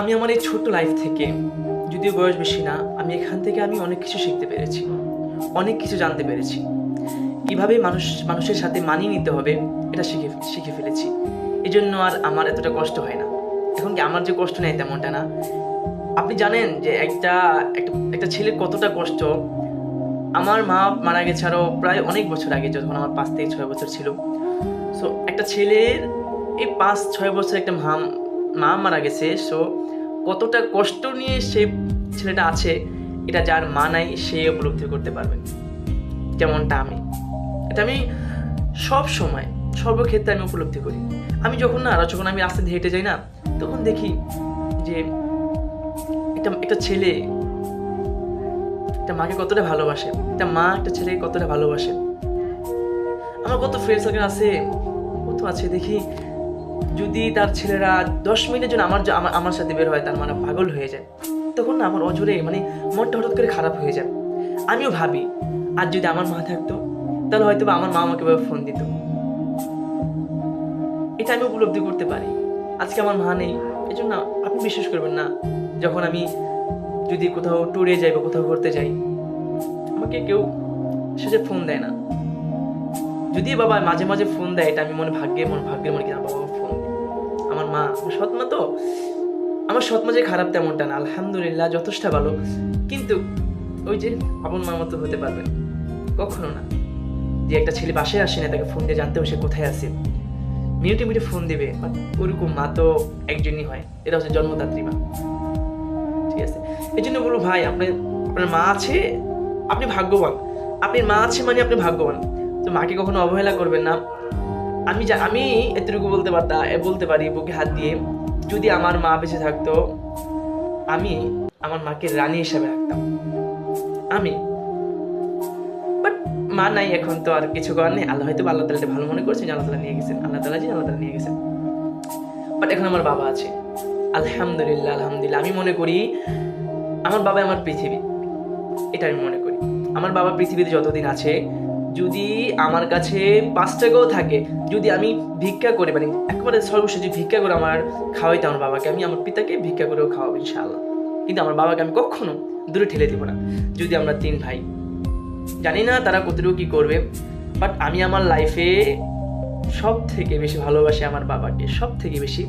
আমি আমার এই ছোট্ট লাইফ থেকে, যদিও বয়স বেশি না, আমি এখান থেকে আমি অনেক কিছু শিখতে পেরেছি, অনেক কিছু জানতে পেরেছি। কীভাবে মানুষ, মানুষের সাথে মানিয়ে নিতে হবে, এটা শিখে শিখে ফেলেছি। এই জন্য আর আমার এতটা কষ্ট হয় না। এখন কি আমার যে কষ্ট নেই তেমনটা না। আপনি জানেন যে একটা একটা একটা ছেলের কতটা কষ্ট। আমার মা মারা গেছে আরও প্রায় অনেক বছর আগে, যখন আমার পাঁচ থেকে ছয় বছর ছিল। সো একটা ছেলের এই পাঁচ, ছয় বছর একটা মা মা মারা গেছে সো কতটা কষ্ট নিয়ে সে ছেলেটা আছে, এটা যার মা নাই, সে উপলব্ধি করতে পারবে যেমনটা আমি। এটা আমি সব সময়, সর্বক্ষেত্রে আমি উপলব্ধি করি। আমি যখন না যখন আমি রাস্তা দিয়ে হেঁটে যাই না, তখন দেখি যে এটা একটা ছেলে, একটা মাকে কতটা ভালোবাসে, একটা মা একটা ছেলেকে কতটা ভালোবাসে। আমার কত ফ্রেন্ড সার্কেল আছে, কত আছে দেখি যদি তার ছেলেরা দশ মিনিটের জন্য আমার আমার সাথে বের হয়, তার মানে পাগল হয়ে যায়, তখন না আমার অজরে মানে মনটা হঠাৎ করে খারাপ হয়ে যায়। আমিও ভাবি, আর যদি আমার মা থাকতো, তাহলে হয়তো আমার মা আমাকে ফোন দিত। এটা আমি উপলব্ধি করতে পারি। আজকে আমার মা নেই এই জন্য আপনি বিশ্বাস করবেন না, যখন আমি যদি কোথাও ট্যুরে যাই বা কোথাও ঘুরতে যাই, আমাকে কেউ সেসে ফোন দেয় না। যদি বাবা মাঝে মাঝে ফোন দেয়, এটা আমি মনে ভাগ্যে, মন ভাগ্যের মনে কিনা বাবা মা, আমার সৎ মা তো? আমার সৎ মা যে খারাপ তেমনটা না, আলহামদুলিল্লাহ, যথেষ্ট ভালো। কিন্তু ওই যে আপন মার মতো হতে পারবে কখনো না। যে একটা ছেলে বাসায় আসে না, তাকে ফোন দিয়ে জানতে হবে সে কোথায় আছে। মিনিটে মিনিটে ফোন দেবে ওরকম মা তো একজনই হয়। এটা হচ্ছে জন্মদাত্রী মা। ঠিক আছে? এই জন্য বলব, ভাই, আপনি, আপনার মা আছে, আপনি ভাগ্যবান। আপনার মা আছে মানে আপনি ভাগ্যবান। তো মাকে কখনো অবহেলা করবেন না। আমি আমি এতটুকু বলতে পারতাম বলতে পারি বুকে হাত দিয়ে, যদি আমার মা বেঁচে থাকতো, আমি আমার মাকে রানী হিসাবে রাখতাম। আমি। বাট মা নাই এখন, তো আর কিছু করার নেই। আল্লাহ হয়তো আল্লাহ তালা ভালো মনে করছেন আল্লাহ তালা নিয়ে গেছেন। আল্লাহ তালা জি আল্লাহ তালা নিয়ে গেছেন। বাট এখন আমার বাবা আছে। আলহামদুলিল্লাহ আলহামদুলিল্লাহ। আমি মনে করি, আমার বাবা আমার পৃথিবী। এটা আমি মনে করি। আমার বাবা পৃথিবীতে যতদিন আছে যদি আমার কাছে পাঁচ টাকাও থাকে, যদি আমি ভিক্ষা করে মানে একেবারে সর্বশেষ ভিক্ষা করে আমার খাওয়াইতে আমার বাবাকে, আমি আমার পিতাকে ভিক্ষা করেও খাওয়াবো ইনশাআল্লাহ। কিন্তু আমার বাবাকে আমি কখনো দূরে ঠেলে দিব না। যদি আমরা তিন ভাই, জানি না তারা কতটুকু কি করবে বাট আমি আমার লাইফে সব থেকে বেশি ভালোবাসি আমার বাবাকে সব থেকে বেশি।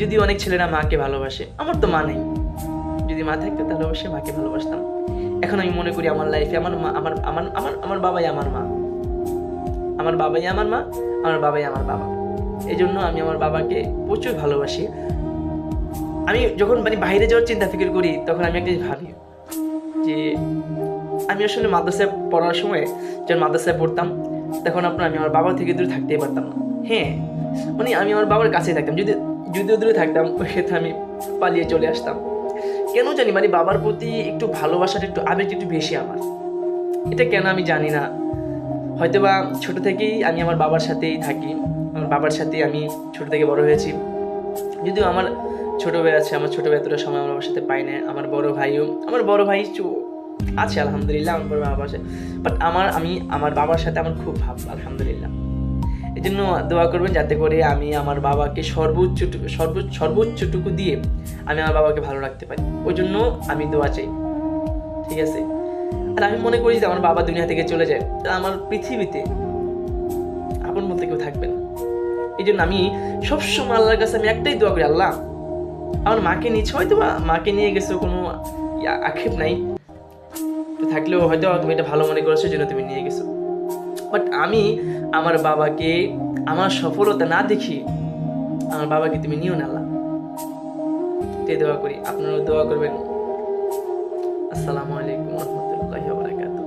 যদি অনেক ছেলেরা মাকে ভালোবাসে, আমার তো মা নেই। যদি মা থাকতো তাহলে অবশ্যই মাকে ভালোবাসতাম। এখন আমি মনে করি আমার লাইফে আমার মা, আমার আমার আমার আমার বাবাই আমার মা। আমার বাবাই আমার মা, আমার বাবাই আমার বাবা। এই জন্য আমি আমার বাবাকে প্রচুর ভালোবাসি। আমি যখন মানে বাইরে যাওয়ার চিন্তা ফিকির করি, তখন আমি একটা ভাবি যে, আমি আসলে মাদ্রাসায় পড়ার সময় যখন মাদ্রাসায় পড়তাম, তখন আপনার আমি আমার বাবা থেকে দূরে থাকতেই পারতাম না। হ্যাঁ মানে আমি আমার বাবার কাছেই থাকতাম। যদি যদিও দূরে থাকতাম, ওই ক্ষেত্রে আমি পালিয়ে চলে আসতাম। কেন জানি মানে বাবার প্রতি একটু ভালোবাসাটা একটু আবেগ একটু বেশি আমার। এটা কেন আমি জানি না। হয়তো বা ছোটো থেকেই আমি আমার বাবার সাথেই থাকি। আমার বাবার সাথেই আমি ছোট থেকে বড় হয়েছি। যদিও আমার ছোটো ভাই আছে, আমার ছোট ভাই এতটা সময় আমার বাবার সাথে পাই না আমার বড় ভাইও, আমার বড় ভাই আছে, আলহামদুলিল্লাহ, আমার বড় সাথে। বাট আমার, আমি, আমার বাবার সাথে আমার খুব ভাব, আলহামদুলিল্লাহ। এই জন্য দোয়া করবেন যাতে করে আমি আমার বাবাকে সর্বোচ্চ সর্ব সর্বোচ্চটুকু দিয়ে আমি আমার বাবাকে ভালো রাখতে পারি। ওই জন্য আমি দোয়া চাই। ঠিক আছে? আর আমি মনে করি যে আমার বাবা দুনিয়া থেকে চলে যায় তাহলে আমার পৃথিবীতে আপন বলতে কেউ থাকবে না। এই জন্য আমি সবসময় আল্লাহর কাছে আমি একটাই দোয়া করি, আল্লাহ, আমার মাকে নিচ্ছে হয়তো মাকে নিয়ে গেছো, কোনো আক্ষেপ নাই। তো থাকলেও হয়তো তুমি এটা ভালো মনে করেছ জন্য তুমি নিয়ে গেছো। বাট আমি আমার বাবাকে আমার সফলতা না দেখি আমার বাবাকে তুমি নিও না এটাই দোয়া করি, আপনারাও দোয়া করবেন। আসসালামু আলাইকুম রহমতুল্লাহ বারাকাতুহ।